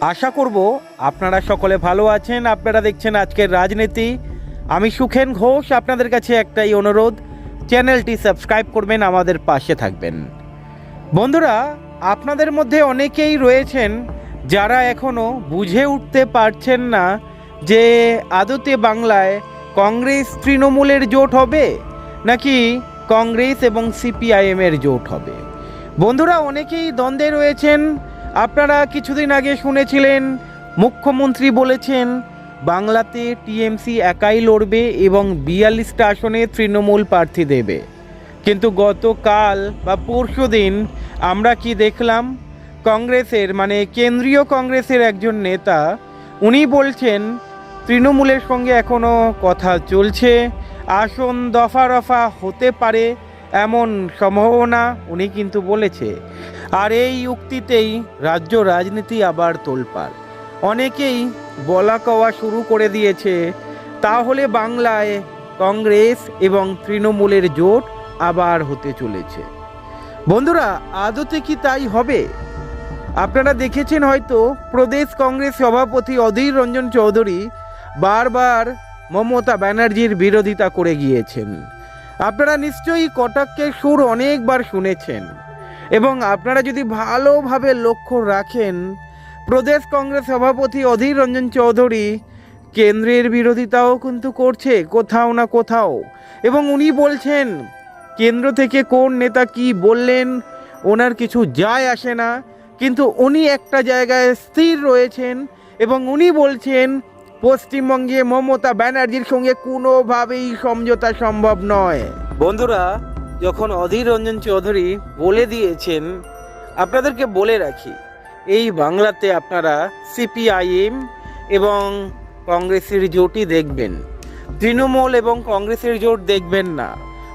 আশা করব আপনারা সকলে ভালো আছেন। আপনারা দেখছেন আজকের রাজনীতি। আমি সুখেন ঘোষ, আপনাদের কাছে একটাই অনুরোধ, চ্যানেলটি সাবস্ক্রাইব করবেন, আমাদের পাশে থাকবেন। বন্ধুরা, আপনাদের মধ্যে অনেকেই রয়েছেন যারা এখনও বুঝে উঠতে পারছেন না যে আদতে বাংলায় কংগ্রেস তৃণমূলের জোট হবে নাকি কংগ্রেস এবং সিপিআইএমের জোট হবে। বন্ধুরা, অনেকেই দ্বন্দ্বে রয়েছেন আপনারা কিছুদিন আগে শুনেছিলেন, মুখ্যমন্ত্রী বলেছেন, বাংলাতে টিএমসি একাই লড়বে এবং বিয়াল্লিশটা আসনে তৃণমূল প্রার্থী দেবে। কিন্তু গতকাল বা পরশু দিন আমরা কি দেখলাম, কংগ্রেসের মানে কেন্দ্রীয় কংগ্রেসের একজন নেতা, উনি বলছেন, তৃণমূলের সঙ্গে এখনও কথা চলছে, আসন দফা রফা হতে পারে এমন সম্ভাবনা। উনি কিন্তু বলেছে। আর এই উক্তিতেই রাজ্য রাজনীতি আবার তোলপাড়। অনেকেই বলা কওয়া শুরু করে দিয়েছে, তাহলে বাংলায় কংগ্রেস এবং তৃণমূলের জোট আবার হতে চলেছে। বন্ধুরা, আদতে কি তাই হবে? আপনারা দেখেছেন হয়তো, প্রদেশ কংগ্রেস সভাপতি অধীর রঞ্জন চৌধুরী বারবার মমতা ব্যানার্জির বিরোধিতা করে গিয়েছেন। আপনারা নিশ্চয়ই কটাক্ষের সুর অনেকবার শুনেছেন। এবং আপনারা যদি ভালোভাবে লক্ষ্য রাখেন, প্রদেশ কংগ্রেস সভাপতি অধীর রঞ্জন চৌধুরী কেন্দ্রের বিরোধিতাও কিন্তু করছে, কোথাও না কোথাও। এবং উনি বলছেন, কেন্দ্র থেকে কোন নেতা কি বললেন, ওনার কিছু যায় আসে না। কিন্তু উনি একটা জায়গায় স্থির রয়েছেন এবং উনি বলছেন, পশ্চিমবঙ্গে মমতা ব্যানার্জির সঙ্গে কোনোভাবেই সমঝোতা সম্ভব নয়। বন্ধুরা যখন অধীর রঞ্জন চৌধুরী বলে দিয়েছেন, আপনাদেরকে বলে রাখি, এই বাংলাতে আপনারা সিপিআইএম এবং কংগ্রেসের জোটই দেখবেন। তৃণমূল এবং কংগ্রেসের জোট দেখবেন না।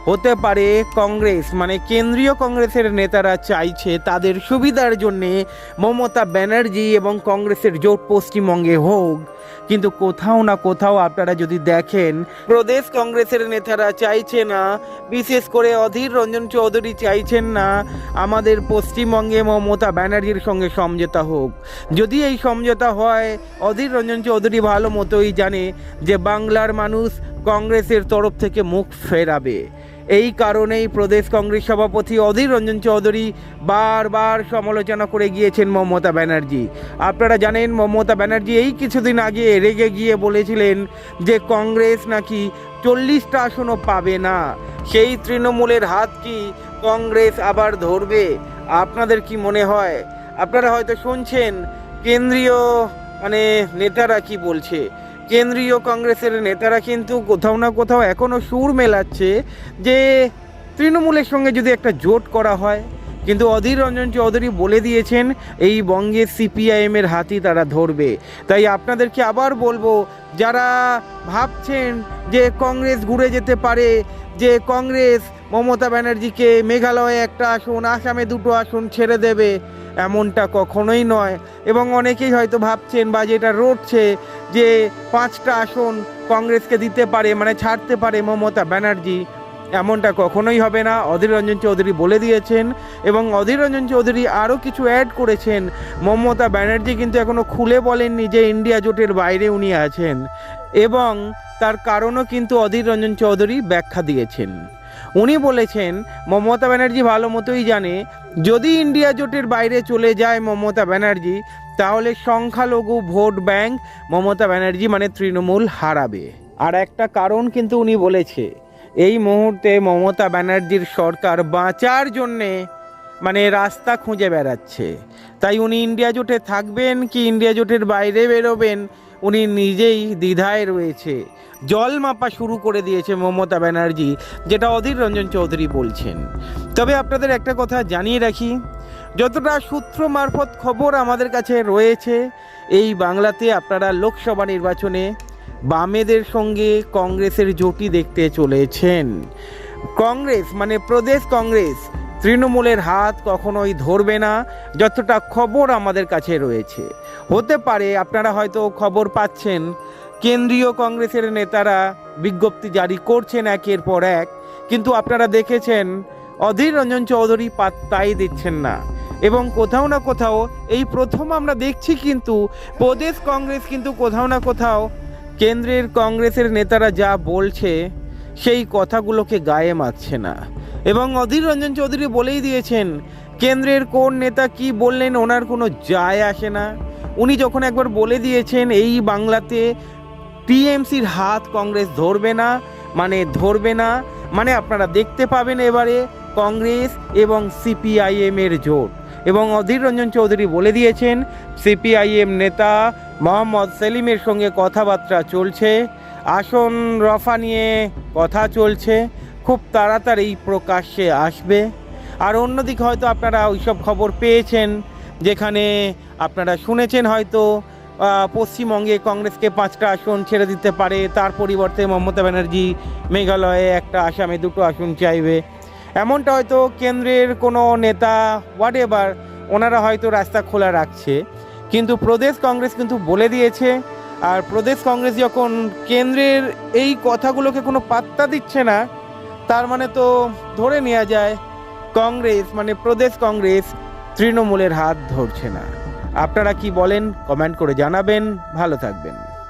হতে পারে কংগ্রেস মানে কেন্দ্রীয় কংগ্রেসের নেতারা চাইছে তাদের সুবিধার জন্যে মমতা ব্যানার্জি এবং কংগ্রেসের জোট পশ্চিমবঙ্গে হোক। কিন্তু কোথাও না কোথাও আপনারা যদি দেখেন, প্রদেশ কংগ্রেসের নেতারা চাইছে না, বিশেষ করে অধীর রঞ্জন চৌধুরী চাইছেন না আমাদের পশ্চিমবঙ্গে মমতা ব্যানার্জির সঙ্গে সমঝোতা হোক। যদি এই সমঝোতা হয়, অধীর রঞ্জন চৌধুরী ভালো মতোই জানে যে বাংলার মানুষ কংগ্রেসের তরফ থেকে মুখ ফেরাবে। এই কারণেই প্রদেশ কংগ্রেস সভাপতি অধীর রঞ্জন চৌধুরী বারবার সমালোচনা করে গিয়েছেন মমতা ব্যানার্জি। আপনারা জানেন, মমতা ব্যানার্জি এই কিছুদিন আগে রেগে গিয়ে বলেছিলেন যে কংগ্রেস নাকি চল্লিশটা আসনও পাবে না। সেই তৃণমূলের হাত কি কংগ্রেস আবার ধরবে? আপনাদের কি মনে হয়? আপনারা হয়তো শুনছেন, কেন্দ্রীয় মানে নেতারা কি বলছে? কেন্দ্রীয় কংগ্রেসের নেতারা কিন্তু কোথাও না কোথাও এখনও সুর মেলাচ্ছে যে তৃণমূলের সঙ্গে যদি একটা জোট করা হয়, কিন্তু অধীর রঞ্জন চৌধুরী বলে দিয়েছেন এই বঙ্গের সিপিআইএমের হাতি তারা ধরবে। তাই আপনাদেরকে আবার বলব, যারা ভাবছেন যে কংগ্রেস ঘুরে যেতে পারে, যে কংগ্রেস মমতা ব্যানার্জিকে মেঘালয়ে একটা আসন, আসামে দুটো আসন ছেড়ে দেবে এমনটা কখনোই নয়। এবং অনেকেই হয়তো ভাবছেন বা যেটা রটছে যে পাঁচটা আসন কংগ্রেসকে দিতে পারে মানে ছাড়তে পারে মমতা ব্যানার্জি, এমনটা কখনোই হবে না। অধীর রঞ্জন চৌধুরী বলে দিয়েছেন এবং অধীর রঞ্জন চৌধুরী আরও কিছু অ্যাড করেছেন। মমতা ব্যানার্জি কিন্তু এখনও খুলে বলেননি যে ইন্ডিয়া জোটের বাইরে উনি আছেন এবং তার কারণও কিন্তু অধীর রঞ্জন চৌধুরী ব্যাখ্যা দিয়েছেন। উনি বলেছেন, মমতা ব্যানার্জি ভালো মতোই জানে, যদি ইন্ডিয়া জোটের বাইরে চলে যায় মমতা ব্যানার্জি, তাহলে সংখ্যালঘু ভোট ব্যাংক মমতা ব্যানার্জি মানে তৃণমূল হারাবে। আর একটা কারণ কিন্তু উনি বলেছে, এই মুহূর্তে মমতা ব্যানার্জির সরকার বাঁচার জন্যে মানে রাস্তা খুঁজে বেড়াচ্ছে। তাই উনি ইন্ডিয়া জোটে থাকবেন কি ইন্ডিয়া জোটের বাইরে বেরোবেন? উনি নিজেই দ্বিধায় রয়েছে। জল মাপা শুরু করে দিয়েছে মমতা ব্যানার্জি, যেটা অধীর রঞ্জন চৌধুরী বলছেন। তবে আপনাদের একটা কথা জানিয়ে রাখি, যতটা সূত্র মারফত খবর আমাদের কাছে রয়েছে, এই বাংলাতে আপনারা লোকসভা নির্বাচনে বামেদের সঙ্গে কংগ্রেসের জোটই দেখতে চলেছেন। কংগ্রেস মানে প্রদেশ কংগ্রেস তৃণমূলের হাত কখনোই ধরবে না, যতটা খবর আমাদের কাছে রয়েছে। হতে পারে আপনারা হয়তো খবর পাচ্ছেন, কেন্দ্রীয় কংগ্রেসের নেতারা বিজ্ঞপ্তি জারি করছেন একের পর এক, কিন্তু আপনারা দেখেছেন, অধীর রঞ্জন চৌধুরী পাত্তাই দিচ্ছেন না। এবং কোথাও না কোথাও, এই প্রথম আমরা দেখছি কিন্তু, প্রদেশ কংগ্রেস কিন্তু কোথাও না কোথাও, কেন্দ্রের কংগ্রেসের নেতারা যা বলছে, সেই কথাগুলোকে গায়ে মাখছে না। এবং অধীর রঞ্জন চৌধুরী বলেই দিয়েছেন, কেন্দ্রের কোন নেতা কি বললেন ওনার কোনো যায় আসে না। উনি যখন একবার বলে দিয়েছেন, এই বাংলাতে টিএমসির হাত কংগ্রেস ধরবে না মানে ধরবে না মানে আপনারা দেখতে পাবেন এবারে কংগ্রেস এবং সিপিআইএম এর জোট। এবং অধীর রঞ্জন চৌধুরী বলে দিয়েছেন, সিপিআইএম নেতা মোহাম্মদ সেলিমের সঙ্গে কথাবার্তা চলছে, আসন রফা নিয়ে কথা চলছে খুব তাড়াতাড়ি প্রকাশ্যে আসবে। আর অন্যদিকে হয়তো আপনারা ওইসব খবর পেয়েছেন, যেখানে আপনারা শুনেছেন হয়তো পশ্চিমবঙ্গে কংগ্রেসকে পাঁচটা আসন ছেড়ে দিতে পারে, তার পরিবর্তে মমতা ব্যানার্জি মেঘালয়ে একটা আসামে দুটো আসন চাইবে। এমনটা হয়তো কেন্দ্রের কোনো নেতা হোয়াট এভার ওনারা হয়তো রাস্তা খোলা রাখছে। কিন্তু প্রদেশ কংগ্রেস কিন্তু বলে দিয়েছে, আর প্রদেশ কংগ্রেস যখন কেন্দ্রের এই কথাগুলোকে কোনো পাত্তা দিচ্ছে না তার মানে তো ধরে নেওয়া যায়, কংগ্রেস মানে প্রদেশ কংগ্রেস তৃণমূলের হাত ধরছে না। আপনারা কি বলেন, কমেন্ট করে জানাবেন। ভালো থাকবেন।